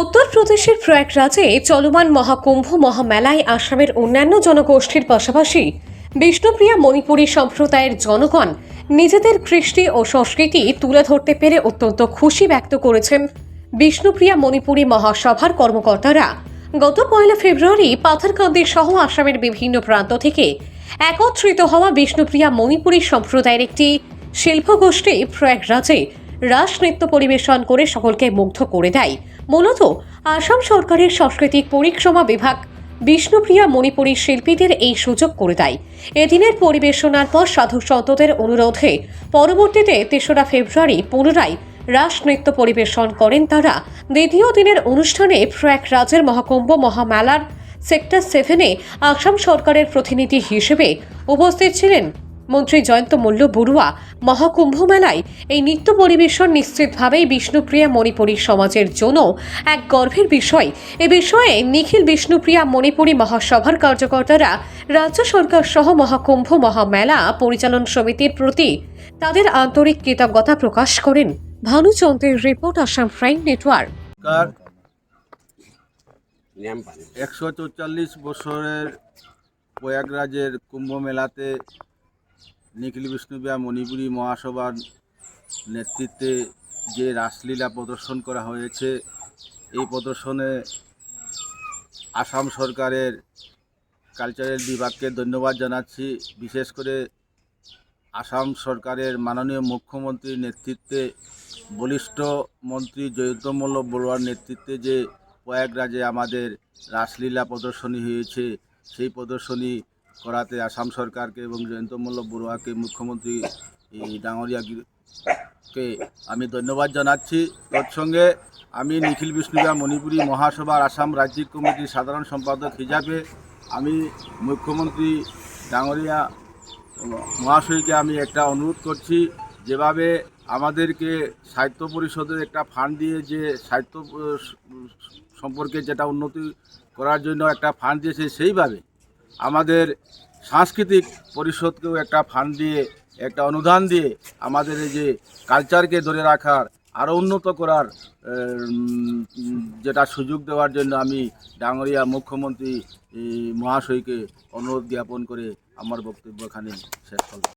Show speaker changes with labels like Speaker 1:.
Speaker 1: উত্তরপ্রদেশের প্রয়াগরাজে চলমান মহাকুম্ভ মহামেলায় আসামের অন্যান্য জনগোষ্ঠীর পাশাপাশি বিষ্ণুপ্রিয়া মণিপুরী সম্প্রদায়ের জনগণ নিজেদের কৃষ্টি ও সংস্কৃতি তুলে ধরতে পেরে অত্যন্ত খুশি ব্যক্ত করেছেন বিষ্ণুপ্রিয়া মণিপুরী মহাসভার কর্মকর্তারা। গত পয়লা ফেব্রুয়ারি পাথারকান্দি সহ আসামের বিভিন্ন প্রান্ত থেকে একত্রিত হওয়া বিষ্ণুপ্রিয়া মণিপুরী সম্প্রদায়ের একটি শিল্পগোষ্ঠী প্রয়াগরাজে রাস নৃত্য পরিবেশন করে সকলকে মুগ্ধ করে দেয়। মূলত আসাম সরকারের সাংস্কৃতিক পরিক্রমা বিভাগ। বিষ্ণুপ্রিয়া মণিপুরী শিল্পীদের এই সুযোগ করে দেয়। এদিনের পরিবেশনার পর সাধু সন্তদের অনুরোধে পরবর্তীতে তেসরা ফেব্রুয়ারি পুনরায় রাস নৃত্য পরিবেশন করেন তারা। দ্বিতীয় দিনের অনুষ্ঠানে প্রয়াগরাজের মহাকুম্ভ মহামেলার সেক্টর সেভেনে আসাম সরকারের প্রতিনিধি হিসেবে উপস্থিত ছিলেন মন্ত্রী জয়ন্ত মল্ল বড়ুয়া মহাকুম্ভ মেলায় এই নৃত্য পরিবেশন নিশ্চিতভাবেই বিষ্ণুপ্রিয়া মণিপুরী সমাজের জন্য এক গর্ভের বিষয়। এ বিষয়ে নিখিল বিষ্ণুপ্রিয়া মণিপুরী মহাসভার কার্যকর্তারা রাজ্য সরকার সহ মহাকুম্ভ মহামেলা পরিচালন সমিতির প্রতি তাদের আন্তরিক কৃতজ্ঞতা প্রকাশ করেন। ভানুচন্দ্রের রিপোর্ট আসাম প্রাইম নেটওয়ার্ক।
Speaker 2: একশো চৌচল্লিশ বছরের প্রয়াগরাজের কুম্ভ মেলাতে নিখিল বিষ্ণুবিয়া মণিপুরী মহাসভার নেতৃত্বে যে রাসলীলা প্রদর্শন করা হয়েছে, এই প্রদর্শনে আসাম সরকারের কালচারাল বিভাগকে ধন্যবাদ জানাচ্ছি। বিশেষ করে আসাম সরকারের মাননীয় মুখ্যমন্ত্রীর নেতৃত্বে বলিষ্ঠ মন্ত্রী জয়ন্ত মল্ল বড়ুয়ার নেতৃত্বে যে প্রয়াগরাজে আমাদের রাসলীলা প্রদর্শনী হয়েছে, সেই প্রদর্শনী করাতে আসাম সরকারকে এবং জয়ন্ত মল্ল বড়ুয়াকে মুখ্যমন্ত্রী ডাঙরিয়াকে আমি ধন্যবাদ জানাচ্ছি। তৎসঙ্গে আমি নিখিল বিষ্ণুরা মণিপুরী মহাসভার আসাম রাজ্যিক কমিটির সাধারণ সম্পাদক হিসাবে আমি মুখ্যমন্ত্রী ডাঙরিয়া মহাশয়কে আমি একটা অনুরোধ করছি, যেভাবে আমাদেরকে সাহিত্য পরিষদের একটা ফান্ড দিয়ে যে সাহিত্য সম্পর্কে যেটা উন্নতি করার জন্য একটা ফান্ড দিয়েছে সেইভাবে আমাদের সাংস্কৃতিক পরিষদকেও একটা ফান্ড দিয়ে, একটা অনুদান দিয়ে আমাদের এই যে কালচারকে ধরে রাখার আরও উন্নত করার যেটা সুযোগ দেওয়ার জন্য আমি ডাঙরিয়া মুখ্যমন্ত্রী মহাশয়কে অনুরোধ জ্ঞাপন করে আমার বক্তব্য এখানে শেষ করলাম।